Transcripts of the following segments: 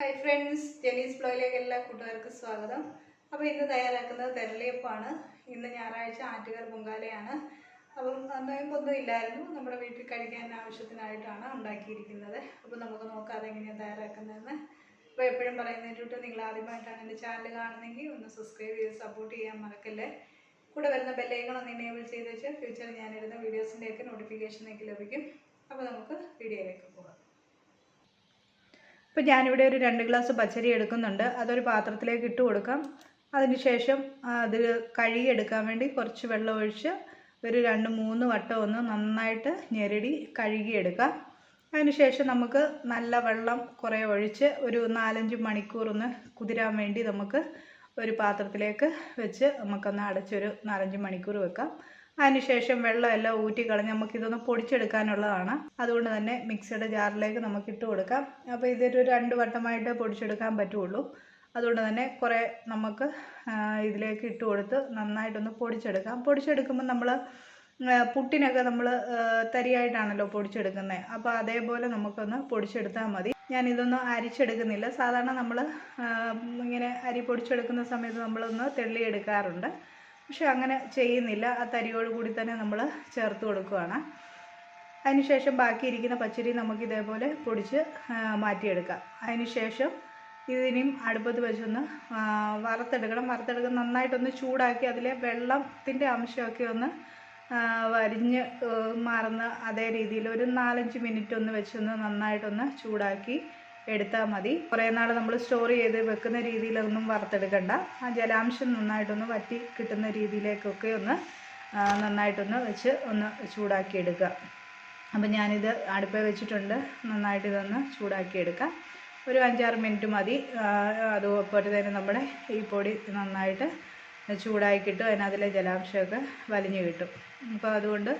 Hi friends ജെനീസ് ബ്ലോയിലേക്ക് എല്ലാ കൂട്ടുകാർക്കും സ്വാഗതം. അപ്പോൾ ഇന്ന് തയ്യാറാക്കുന്നത് തെരളിയപ്പാണ് ഇന്ന് ഞായറാഴ്ച ആറ്റുകാർ പൊങ്കാലയാണ്. അപ്പം നോയമ്പൊന്നും ഇല്ലായിരുന്നു നമ്മുടെ വീട്ടിൽ കഴിക്കാൻ ആവശ്യത്തിനായിട്ടാണ് ഉണ്ടാക്കിയിരിക്കുന്നത്. അപ്പോൾ നമുക്ക് നോക്കാം അതെങ്ങനെയാണ് തയ്യാറാക്കുന്നതെന്ന്. അപ്പോൾ എപ്പോഴും പറയുന്നതിട്ട് നിങ്ങൾ ആദ്യമായിട്ടാണ് എന്റെ ചാനൽ കാണുന്നെങ്കിൽ ഒന്ന് സബ്സ്ക്രൈബ് ചെയ്ത് സപ്പോർട്ട് ചെയ്യാൻ മറക്കല്ലേ. കൂടെ വരുന്ന ബെല്ലൈക്കൺ ഒന്ന് എനേബിൾ ചെയ്ത് വെച്ചാൽ ഫ്യൂച്ചറിൽ ഞാനിടുന്ന വീഡിയോസിന്റെയൊക്കെ നോട്ടിഫിക്കേഷൻ നിങ്ങൾക്ക് ലഭിക്കും. അപ്പോൾ നമുക്ക് വീഡിയോയിലേക്ക് പോകാം. ഇപ്പോൾ ഞാനിവിടെ ഒരു രണ്ട് ഗ്ലാസ് പച്ചരി എടുക്കുന്നുണ്ട്. അതൊരു പാത്രത്തിലേക്ക് ഇട്ട് കൊടുക്കാം. അതിനുശേഷം അത് കഴുകിയെടുക്കാൻ വേണ്ടി കുറച്ച് വെള്ളം ഒഴിച്ച് ഒരു രണ്ട് മൂന്ന് വട്ടം ഒന്ന് നന്നായിട്ട് ഞെരടി കഴുകിയെടുക്കാം അതിനുശേഷം നമുക്ക് നല്ല വെള്ളം കുറേ ഒഴിച്ച് ഒരു നാലഞ്ച് മണിക്കൂർ ഒന്ന് കുതിരാൻ വേണ്ടി നമുക്ക് ഒരു പാത്രത്തിലേക്ക് വെച്ച് നമുക്കൊന്ന് അടച്ചൊരു നാലഞ്ച് മണിക്കൂർ വെക്കാം. അതിനുശേഷം വെള്ളം എല്ലാം ഊറ്റിക്കളഞ്ഞ് നമുക്കിതൊന്ന് പൊടിച്ചെടുക്കാനുള്ളതാണ്. അതുകൊണ്ട് തന്നെ മിക്സിയുടെ ജാറിലേക്ക് നമുക്ക് ഇട്ട് കൊടുക്കാം. അപ്പോൾ ഇതൊരു രണ്ട് വട്ടമായിട്ട് പൊടിച്ചെടുക്കാൻ പറ്റുള്ളൂ. അതുകൊണ്ട് തന്നെ കുറേ നമുക്ക് ഇതിലേക്ക് ഇട്ട് കൊടുത്ത് നന്നായിട്ടൊന്ന് പൊടിച്ചെടുക്കാം. പൊടിച്ചെടുക്കുമ്പോൾ നമ്മൾ പുട്ടിനൊക്കെ നമ്മൾ തരിയായിട്ടാണല്ലോ പൊടിച്ചെടുക്കുന്നത് അപ്പോൾ അതേപോലെ നമുക്കൊന്ന് പൊടിച്ചെടുത്താൽ മതി. ഞാനിതൊന്നും അരിച്ചെടുക്കുന്നില്ല. സാധാരണ നമ്മൾ ഇങ്ങനെ അരി പൊടിച്ചെടുക്കുന്ന സമയത്ത് നമ്മളൊന്ന് തെള്ളിയെടുക്കാറുണ്ട്. പക്ഷെ അങ്ങനെ ചെയ്യുന്നില്ല. ആ തരിയോട് കൂടി തന്നെ നമ്മൾ ചേർത്ത് കൊടുക്കുകയാണ് അതിനുശേഷം ബാക്കിയിരിക്കുന്ന പച്ചരി നമുക്ക് ഇതേപോലെ പൊടിച്ച് മാറ്റിയെടുക്കാം. അതിനുശേഷം ഇതിനെയും അടുപ്പത്ത് വെച്ചൊന്ന് വറുത്തെടുക്കണം. വറുത്തെടുക്കാൻ നന്നായിട്ടൊന്ന് ചൂടാക്കി അതിലെ വെള്ളത്തിന്റെ അംശമൊക്കെ ഒന്ന് വരിഞ്ഞ് മാറുന്ന അതേ രീതിയിൽ ഒരു നാലഞ്ച് മിനിറ്റ് ഒന്ന് വെച്ചൊന്ന് നന്നായിട്ടൊന്ന് ചൂടാക്കി എടുത്താൽ മതി. കുറേ നാൾ നമ്മൾ സ്റ്റോർ ചെയ്ത് വെക്കുന്ന രീതിയിലൊന്നും വറുത്തെടുക്കണ്ട. ആ ജലാംശം നന്നായിട്ടൊന്ന് വറ്റി കിട്ടുന്ന രീതിയിലേക്കൊക്കെ ഒന്ന് നന്നായിട്ടൊന്ന് വെച്ച് ഒന്ന് ചൂടാക്കി എടുക്കുക അപ്പം ഞാനിത് അടുപ്പിൽ വെച്ചിട്ടുണ്ട്. നന്നായിട്ട് ഇതൊന്ന് ചൂടാക്കി എടുക്കാം ഒരു അഞ്ചാറ് മിനിറ്റ് മതി. അതുപോലെ തന്നെ നമ്മുടെ ഈ പൊടി നന്നായിട്ട് ചൂടായി കിട്ടും അതിനകത്തിലെ ജലാംശമൊക്കെ വലിഞ്ഞു കിട്ടും. അപ്പോൾ അതുകൊണ്ട്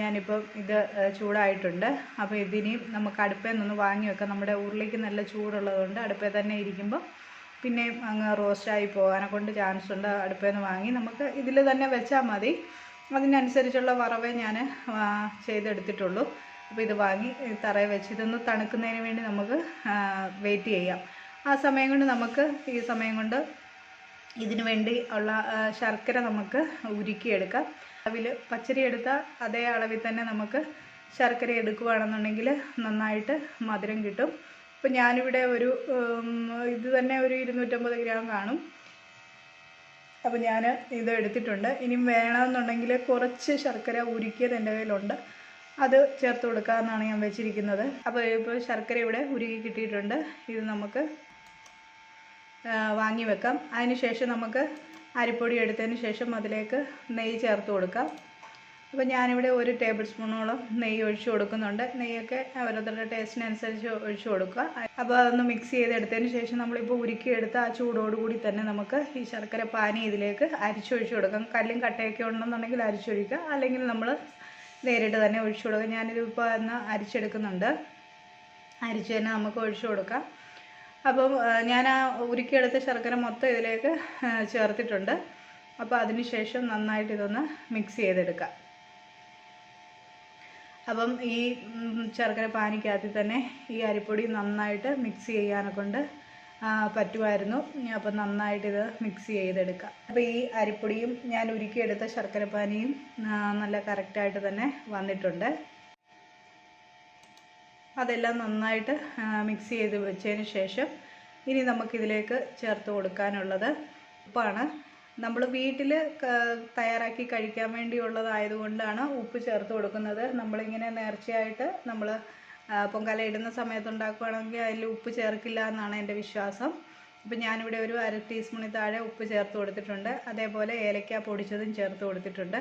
ഞാനിപ്പം ഇത് ചൂടായിട്ടുണ്ട്. അപ്പോൾ ഇതിനെയും നമുക്ക് അടുപ്പിൽ നിന്നൊന്ന് വാങ്ങി വെക്കാം. നമ്മുടെ ഉരുളിക്ക് നല്ല ചൂടുള്ളതുകൊണ്ട് അടുപ്പേ തന്നെ ഇരിക്കുമ്പോൾ പിന്നെയും അങ്ങ് റോസ്റ്റായി പോകാനെ കൊണ്ട് ചാൻസ് ഉണ്ട് അടുപ്പിൽ നിന്ന് വാങ്ങി. നമുക്ക് ഇതിൽ തന്നെ വെച്ചാൽ മതി. അതിനനുസരിച്ചുള്ള വറവേ ഞാൻ ചെയ്തെടുത്തിട്ടുള്ളൂ. അപ്പോൾ ഇത് വാങ്ങി തറയിൽ വെച്ച് ഇതൊന്ന് തണുക്കുന്നതിന് വേണ്ടി നമുക്ക് വെയിറ്റ് ചെയ്യാം. ആ സമയം കൊണ്ട് നമുക്ക് ഈ സമയം കൊണ്ട് ഇതിനു വേണ്ടി ഉള്ള ശർക്കര നമുക്ക് ഉരുക്കിയെടുക്കാം. അളവിൽ പച്ചരി എടുത്ത അതേ അളവിൽ തന്നെ നമുക്ക് ശർക്കര എടുക്കുകയാണെന്നുണ്ടെങ്കിൽ നന്നായിട്ട് മധുരം കിട്ടും. ഇപ്പം ഞാനിവിടെ ഒരു ഇത് തന്നെ ഒരു ഇരുന്നൂറ്റമ്പത് ഗ്രാം കാണും. അപ്പോൾ ഞാൻ ഇത് എടുത്തിട്ടുണ്ട്. ഇനി വേണമെന്നുണ്ടെങ്കിൽ കുറച്ച് ശർക്കര ഉരുക്കിയത് എന്റെ കയ്യിലുണ്ട്. അത് ചേർത്ത് കൊടുക്കാമെന്നാണ് ഞാൻ വെച്ചിരിക്കുന്നത്. അപ്പോൾ ഇപ്പോൾ ശർക്കര ഇവിടെ ഉരുക്കി കിട്ടിയിട്ടുണ്ട്. ഇത് നമുക്ക് വാങ്ങി വെക്കാം. അതിന് ശേഷം നമുക്ക് അരിപ്പൊടി എടുത്തതിന് ശേഷം അതിലേക്ക് നെയ്യ് ചേർത്ത് കൊടുക്കാം. അപ്പോൾ ഞാനിവിടെ ഒരു ടേബിൾ സ്പൂണോളം നെയ്യ് ഒഴിച്ച് കൊടുക്കുന്നുണ്ട്. നെയ്യൊക്കെ ഓരോരുത്തരുടെ ടേസ്റ്റിനനുസരിച്ച് ഒഴിച്ച് കൊടുക്കുക. അപ്പോൾ അതൊന്ന് മിക്സ് ചെയ്തെടുത്തതിന് ശേഷം നമ്മളിപ്പോൾ ഉരുക്കിയെടുത്ത് ആ ചൂടോടുകൂടി തന്നെ നമുക്ക് ഈ ശർക്കര പാനി ഇതിലേക്ക് അരിച്ചൊഴിച്ച് കൊടുക്കാം. കല്ലും കട്ടയൊക്കെ ഉണ്ടെന്നുണ്ടെങ്കിൽ അരിച്ചൊഴിക്കുക. അല്ലെങ്കിൽ നമ്മൾ നേരിട്ട് തന്നെ ഒഴിച്ചു കൊടുക്കുക. ഞാനിതിപ്പോൾ ഒന്ന് അരിച്ചെടുക്കുന്നുണ്ട്. അരിച്ച് തന്നെ നമുക്ക് ഒഴിച്ചു കൊടുക്കാം. അപ്പം ഞാൻ ആ ഉരുക്കിയെടുത്ത ശർക്കര മൊത്തം ഇതിലേക്ക് ചേർത്തിട്ടുണ്ട്. അപ്പോൾ അതിന് ശേഷം നന്നായിട്ട് ഇതൊന്ന് മിക്സ് ചെയ്തെടുക്കാം. അപ്പം ഈ ശർക്കര പാനിക്കകത്തിൽ തന്നെ ഈ അരിപ്പൊടി നന്നായിട്ട് മിക്സ് ചെയ്യാനെ കൊണ്ട് പറ്റുമായിരുന്നു. അപ്പം നന്നായിട്ട് ഇത് മിക്സ് ചെയ്തെടുക്കാം. അപ്പോൾ ഈ അരിപ്പൊടിയും ഞാൻ ഉരുക്കിയെടുത്ത ശർക്കര പാനിയും നല്ല കറക്റ്റായിട്ട് തന്നെ വന്നിട്ടുണ്ട്. അതെല്ലാം നന്നായിട്ട് മിക്സ് ചെയ്ത് വെച്ചതിന് ശേഷം ഇനി നമുക്കിതിലേക്ക് ചേർത്ത് കൊടുക്കാനുള്ളത് ഉപ്പാണ്. നമ്മൾ വീട്ടിൽ തയ്യാറാക്കി കഴിക്കാൻ വേണ്ടിയുള്ളതായതുകൊണ്ടാണ് ഉപ്പ് ചേർത്ത് കൊടുക്കുന്നത്. നമ്മളിങ്ങനെ നേർച്ചയായിട്ട് നമ്മൾ പൊങ്കാല ഇടുന്ന സമയത്ത് ഉണ്ടാക്കുകയാണെങ്കിൽ അതിൽ ഉപ്പ് ചേർക്കില്ല എന്നാണ് എന്റെ വിശ്വാസം. അപ്പം ഞാനിവിടെ ഒരു അര ടീസ്പൂണിൽ താഴെ ഉപ്പ് ചേർത്ത് കൊടുത്തിട്ടുണ്ട്. അതേപോലെ ഏലക്ക പൊടിച്ചതും ചേർത്ത് കൊടുത്തിട്ടുണ്ട്.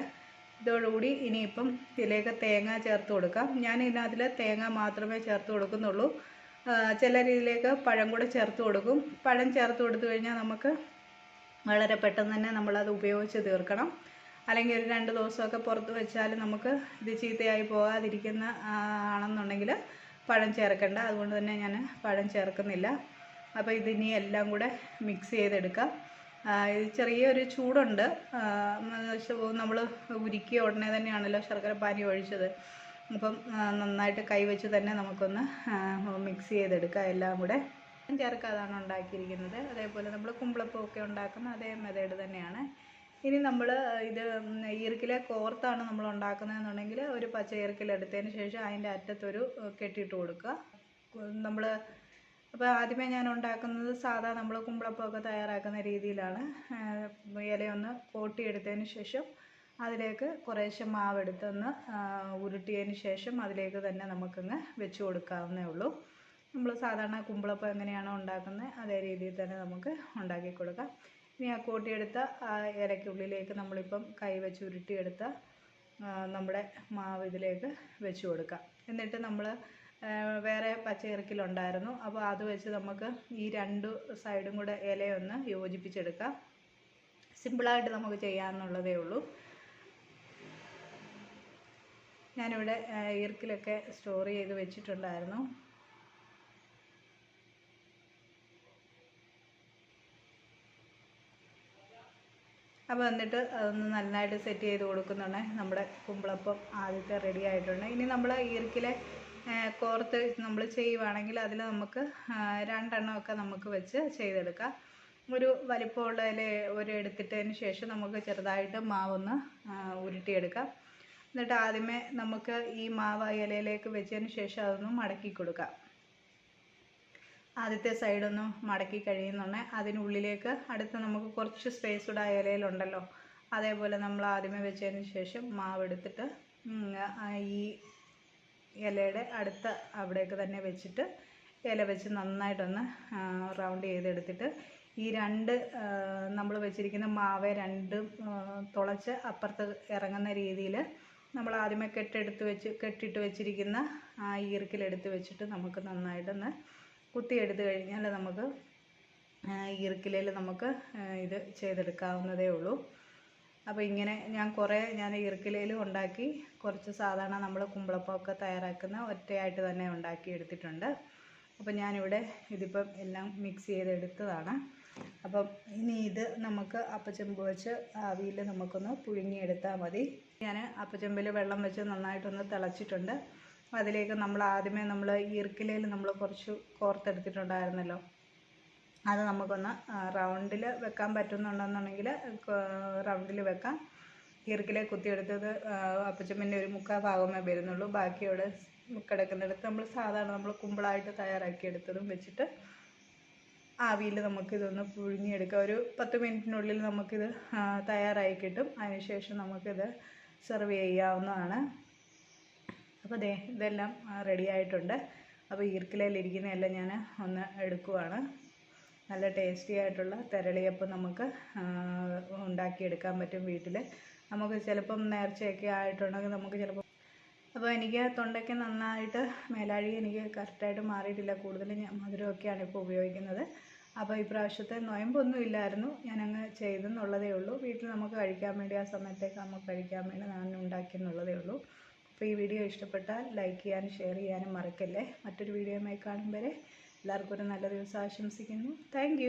ഇതോടുകൂടി ഇനിയിപ്പം ഇതിലേക്ക് തേങ്ങ ചേർത്ത് കൊടുക്കാം. ഞാൻ ഇതിനകത്തിൽ തേങ്ങ മാത്രമേ ചേർത്ത് കൊടുക്കുന്നുള്ളൂ. ചില രീതിയിലേക്ക് പഴം കൂടെ ചേർത്ത് കൊടുക്കും. പഴം ചേർത്ത് കൊടുത്തു കഴിഞ്ഞാൽ നമുക്ക് വളരെ പെട്ടെന്ന് തന്നെ നമ്മളത് ഉപയോഗിച്ച് തീർക്കണം. അല്ലെങ്കിൽ ഒരു രണ്ട് ദിവസമൊക്കെ പുറത്ത് വെച്ചാൽ നമുക്ക് ഇത് ചീത്തയായി പോകാതിരിക്കുന്ന ആണെന്നുണ്ടെങ്കിൽ പഴം ചേർക്കണ്ട. അതുകൊണ്ട് തന്നെ ഞാൻ പഴം ചേർക്കുന്നില്ല. അപ്പോൾ ഇതിനി എല്ലാം കൂടെ മിക്സ് ചെയ്തെടുക്കാം. ചെറിയൊരു ചൂടുണ്ട്. നമ്മൾ ഉരുക്കിയ ഉടനെ തന്നെയാണല്ലോ ശർക്കര പാനി ഒഴിച്ചത്. അപ്പം നന്നായിട്ട് കൈവച്ച് തന്നെ നമുക്കൊന്ന് മിക്സ് ചെയ്തെടുക്കാം എല്ലാം കൂടെ. ചേർക്കാതാണ് ഉണ്ടാക്കിയിരിക്കുന്നത്. അതേപോലെ നമ്മൾ കുമ്പളപ്പമൊക്കെ ഉണ്ടാക്കുന്ന അതേ മെത്തേഡ് തന്നെയാണ്. ഇനി നമ്മൾ ഇത് ഈർക്കിലെ കോർത്താണ് നമ്മൾ ഉണ്ടാക്കുന്നതെന്നുണ്ടെങ്കിൽ ഒരു പച്ച ഈർക്കിലെടുത്തതിന് ശേഷം അതിന്റെ അറ്റത്തൊരു കെട്ടിയിട്ട് കൊടുക്കുക. നമ്മൾ അപ്പോൾ ആദ്യമേ ഞാൻ ഉണ്ടാക്കുന്നത് സാധാ നമ്മൾ കുമ്പളപ്പമൊക്കെ തയ്യാറാക്കുന്ന രീതിയിലാണ്. ഇലയൊന്ന് കോട്ടിയെടുത്തതിന് ശേഷം അതിലേക്ക് കുറേശ്ശെ മാവെടുത്തൊന്ന് ഉരുട്ടിയതിന് ശേഷം അതിലേക്ക് തന്നെ നമുക്കങ്ങ് വെച്ച് കൊടുക്കാവുന്നേ ഉള്ളൂ. നമ്മൾ സാധാരണ കുമ്പളപ്പം എങ്ങനെയാണോ ഉണ്ടാക്കുന്നത് അതേ രീതിയിൽ തന്നെ നമുക്ക് ഉണ്ടാക്കി കൊടുക്കാം. ഇനി ആ കൂട്ടിയെടുത്ത ആ ഇലയ്ക്കുള്ളിലേക്ക് നമ്മളിപ്പം കൈ വെച്ച് ഉരുട്ടിയെടുത്ത നമ്മുടെ മാവ് ഇതിലേക്ക് വെച്ച് കൊടുക്കാം. എന്നിട്ട് നമ്മൾ വേറെ പച്ചയിറക്കിലുണ്ടായിരുന്നു. അപ്പോൾ അത് വെച്ച് നമുക്ക് ഈ രണ്ട് സൈഡും കൂടെ ഇലയൊന്ന് യോജിപ്പിച്ചെടുക്കാം. സിമ്പിളായിട്ട് നമുക്ക് ചെയ്യാമെന്നുള്ളതേ ഉള്ളൂ. ഞാനിവിടെ ഈർക്കിലൊക്കെ സ്റ്റോർ ചെയ്ത് വെച്ചിട്ടുണ്ടായിരുന്നു. അപ്പോൾ എന്നിട്ട് അതൊന്ന് നന്നായിട്ട് സെറ്റ് ചെയ്ത് കൊടുക്കുന്നുണ്ട്. നമ്മുടെ കുമ്പളപ്പം ആദ്യത്തെ റെഡി ആയിട്ടുണ്ട്. ഇനി നമ്മൾ ഈർക്കിലെ കോർത്ത് നമ്മൾ ചെയ്യുവാണെങ്കിൽ അതിൽ നമുക്ക് രണ്ടെണ്ണമൊക്കെ നമുക്ക് വെച്ച് ചെയ്തെടുക്കാം. ഒരു വലിപ്പമുള്ളതിൽ ഒരു എടുത്തിട്ടതിന് ശേഷം നമുക്ക് ചെറുതായിട്ട് മാവൊന്ന് ഉരുട്ടി ഉരുട്ടിയെടുക്കാം. എന്നിട്ട് ആദ്യമേ നമുക്ക് ഈ മാവ് ഇലയിലേക്ക് വെച്ചതിന് ശേഷം അതൊന്ന് മടക്കി കൊടുക്കാം. ആദ്യത്തെ സൈഡൊന്ന് മടക്കി കഴിയുന്നുണ്ടെങ്കിൽ അതിനുള്ളിലേക്ക് അടുത്ത് നമുക്ക് കുറച്ച് സ്പേസ് കൂടെ ഇലയിലുണ്ടല്ലോ. അതേപോലെ നമ്മൾ ആദ്യമേ വെച്ചതിന് ശേഷം മാവ് എടുത്തിട്ട് ഈ ഇലയുടെ അടുത്ത അവിടേക്ക് തന്നെ വെച്ചിട്ട് ഇല വെച്ച് നന്നായിട്ടൊന്ന് റൗണ്ട് ചെയ്തെടുത്തിട്ട് ഈ രണ്ട് നമ്മൾ വെച്ചിരിക്കുന്ന മാവ് രണ്ടും തുളച്ച് അപ്പുറത്ത് ഇറങ്ങുന്ന രീതിയിൽ നമ്മൾ ആദ്യമേ കെട്ടെടുത്ത് വെച്ച് കെട്ടിട്ട് വെച്ചിരിക്കുന്ന ആ ഈർക്കിലെടുത്ത് വെച്ചിട്ട് നമുക്ക് നന്നായിട്ടൊന്ന് കുത്തിയെടുത്ത് കഴിഞ്ഞാൽ നമുക്ക് ഈർക്കിലയിൽ നമുക്ക് ഇത് ചെയ്തെടുക്കാവുന്നതേ ഉള്ളൂ. അപ്പോൾ ഇങ്ങനെ ഞാൻ കുറേ ഞാൻ ഇറുക്കിലയിലും ഉണ്ടാക്കി കുറച്ച് സാധാരണ നമ്മൾ കുമ്പളപ്പമൊക്കെ തയ്യാറാക്കുന്ന ഒറ്റയായിട്ട് തന്നെ ഉണ്ടാക്കി എടുത്തിട്ടുണ്ട്. അപ്പോൾ ഞാനിവിടെ ഇതിപ്പം എല്ലാം മിക്സ് ചെയ്തെടുത്തതാണ്. അപ്പം ഇനി ഇത് നമുക്ക് അപ്പച്ചെമ്പ് വെച്ച് ആവിയിൽ നമുക്കൊന്ന് പുഴുങ്ങിയെടുത്താൽ മതി. ഞാൻ അപ്പച്ചെമ്പിൽ വെള്ളം വെച്ച് നന്നായിട്ടൊന്ന് തിളച്ചിട്ടുണ്ട്. അതിലേക്ക് നമ്മൾ ആദ്യമേ നമ്മൾ ഈർക്കിലയിൽ നമ്മൾ കുറച്ച് കോർത്തെടുത്തിട്ടുണ്ടായിരുന്നല്ലോ. അത് നമുക്കൊന്ന് റൗണ്ടിൽ വെക്കാൻ പറ്റുന്നുണ്ടെന്നുണ്ടെങ്കിൽ റൗണ്ടിൽ വെക്കാം. ഈർക്കിലെ കുത്തിയെടുത്തത് അപ്പച്ചമ്മിന്റെ ഒരു മുക്കാൽ ഭാഗമേ വരുന്നുള്ളൂ. ബാക്കിയോടെ കിടക്കുന്നിടത്ത് നമ്മൾ സാധാരണ നമ്മൾ കുമ്പിളായിട്ട് തയ്യാറാക്കി എടുത്തതും വെച്ചിട്ട് ആവിയിൽ നമുക്കിതൊന്ന് പുഴുങ്ങിയെടുക്കാം. ഒരു പത്ത് മിനിറ്റിനുള്ളിൽ നമുക്കിത് തയ്യാറായി കിട്ടും. അതിനുശേഷം നമുക്കിത് സെർവ് ചെയ്യാവുന്നതാണ്. അപ്പോൾ ദേ ഇതെല്ലാം റെഡി ആയിട്ടുണ്ട്. അപ്പോൾ ഈർക്കിലയിലിരിക്കുന്നതെല്ലാം ഞാൻ ഒന്ന് എടുക്കുവാണ്. നല്ല ടേസ്റ്റി ആയിട്ടുള്ള തെരളിയപ്പം നമുക്ക് ഉണ്ടാക്കി ഉണ്ടാക്കിയെടുക്കാൻ പറ്റും വീട്ടിൽ നമുക്ക് ചിലപ്പം നേർച്ചയൊക്കെ ആയിട്ടുണ്ടെങ്കിൽ നമുക്ക് ചിലപ്പോൾ അപ്പോൾ എനിക്ക് തൊണ്ടയ്ക്ക് നന്നായിട്ട് മേലാഴി എനിക്ക് കറക്റ്റായിട്ട് മാറിയിട്ടില്ല. കൂടുതലും ഞാൻ മധുരമൊക്കെയാണ് ഇപ്പോൾ ഉപയോഗിക്കുന്നത്. അപ്പോൾ ഇപ്രാവശ്യത്തെ നൊയമ്പൊന്നും ഇല്ലായിരുന്നു. ഞാനങ്ങ് ചെയ്തെന്നുള്ളതേ ഉള്ളൂ. വീട്ടിൽ നമുക്ക് കഴിക്കാൻ വേണ്ടി ആ സമയത്തേക്ക് നമുക്ക് കഴിക്കാൻ വേണ്ടി ഞാൻ ഉണ്ടാക്കിയെന്നുള്ളതേ ഉള്ളൂ. അപ്പോൾ ഈ വീഡിയോ ഇഷ്ടപ്പെട്ടാൽ ലൈക്ക് ചെയ്യാനും ഷെയർ ചെയ്യാനും മറക്കല്ലേ. മറ്റൊരു വീഡിയോയുമായി കാണും വരെ. എല്ലാവർക്കും ഒരു നല്ല ദിവസം ആശംസിക്കുന്നു. താങ്ക്